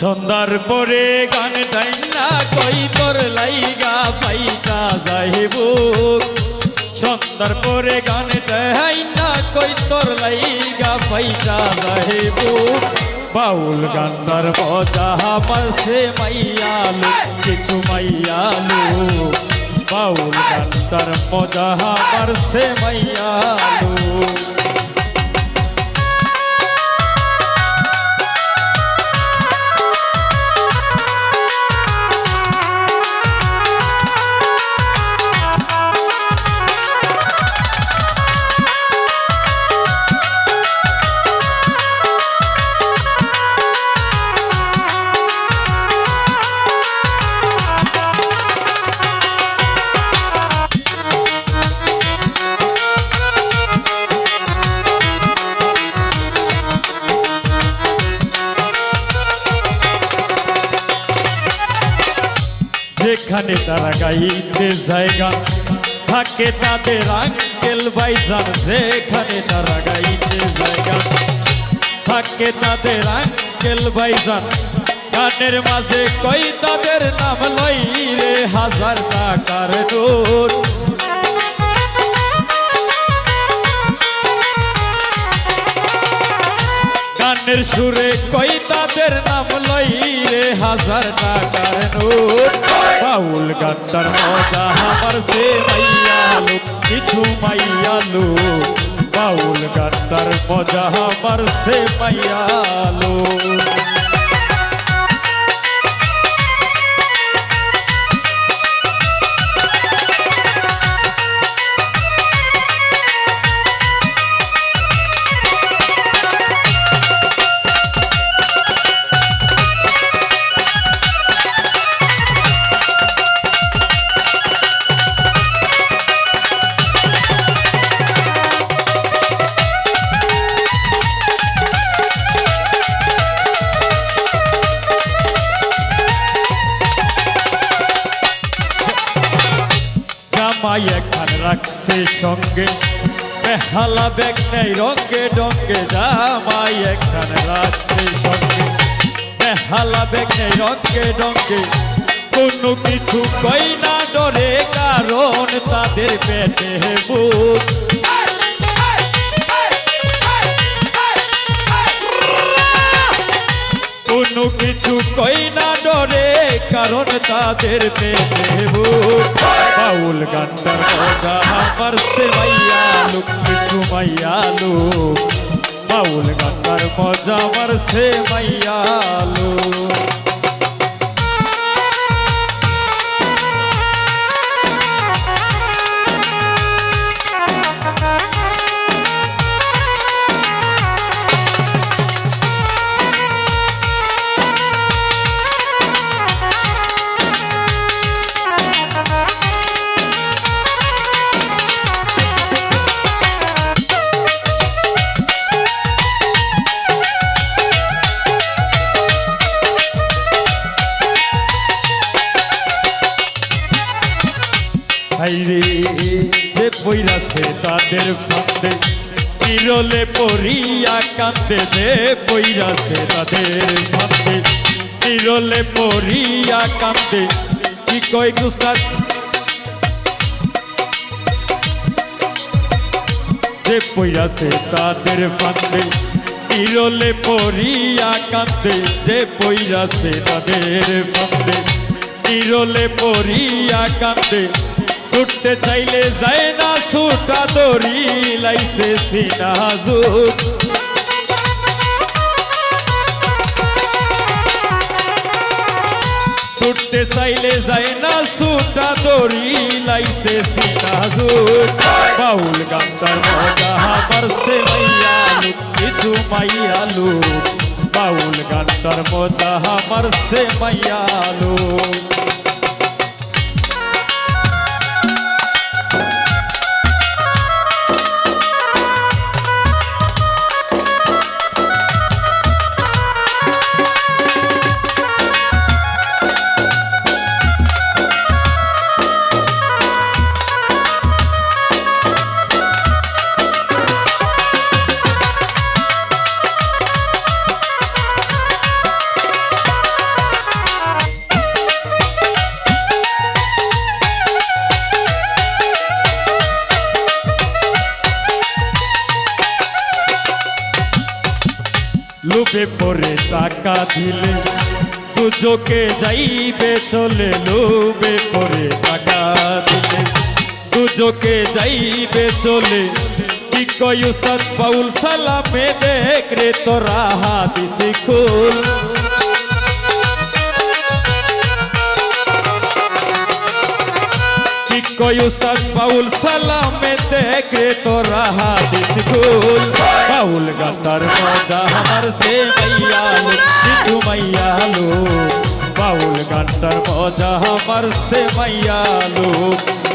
সন্ধ্যার পরে গান টাইনা কই তোর লাইগা পাইতা যাইব? সন্ধ্যার পরে গান টাইনা কই তোর লাইগা পাইতা যাইব? বাউল গান্ধার মজা মাসে মাইয়ালু, কিছু মাইয়ালু। বাউল গান্ধার মজা মারছে মাইয়ালু। যেখানে তারা গাইতে জায়গা, থাকে তাদের আঙ্কেল বাইজান যেখানে তারা গাইতে জায়গা। থাকে তাদের আঙ্কেল বাইজান গানের মাঝে কই তাদের নাম লই রে হাজার টাকার নোট গানের সুরে কই তাদের নাম লই রে হাজার টাকার নোট। বাউল গানটার মজা আমার সে মাইয়ালু কিছু মাইয়ালু বাউল গানটার মজা আমার সে মাইয়ালু জামাই একখান রাখছে সঙ্গে। বেহালা ব্যাগ নেই রঙ্গে ডঙ্গে জামাই একখান রাখছে সঙ্গে। বেহালা ব্যাগ নেই রঙ্গে ডঙ্গে। কোনো কিছু কই না ডরে, কারণ তাদের পেটে বুক কোনো কিছু কই না ডরে, কারণ তাদের পেটে বাউল গান্ডার মজা আমার সে কিছু মাইয়ালু বাউল গান্ডার মজা আমার সে হাইরে যে বইরাছে তাদের ফান্দে বিরলে পড়িয়া কান্দে যে বইরাছে তাদের ফান্দে বিরলে পড়িয়া কান্দে কি কই গুস্তাদ যে পইরাছে তাদের ফান্দে বিরলে পড়িয়া কান্দে যে পইরাছে তাদের ফান্দে বিরলে পড়িয়া কান্দে ছুটতে চাইলে যায় না, ছুটা দড়ি লাইছে সিনাজুর ছুটতে চাইলে যায় না, ছুটা দড়ি লাইছে সিনাজুর বাউল গান্দার মজা সে মাইয়ালু কিছু মাইয়ালু বাউল গান্দার মজা আমার সে মাইয়ালু পেপরে টাকা দিলে। দুজকে যাইবে চলে লোবে পরে টাকা দিলে। দুজকে যাইবে চলে, কি কই উস্তাদ বাউল সালামে দেখ রে তোরা হাদিসি খুল। কই উস্তাদ বাউল সালামে দেখ রে তোরা হাদিস খুল। বাউল গাতার মজা আমার সে মাইয়া লো কিছু মাইয়া লো বাউল গানটার মজা আমার সে মাইয়া লো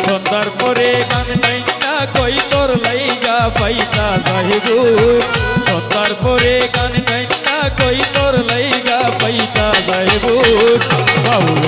সন্ধ্যার পরে গান নাই না কই তোর লাইগা পাইতা যাইবু সন্ধ্যার পরে গান নাই না কই তোর লাইগা পাইতা যাইবু বাউল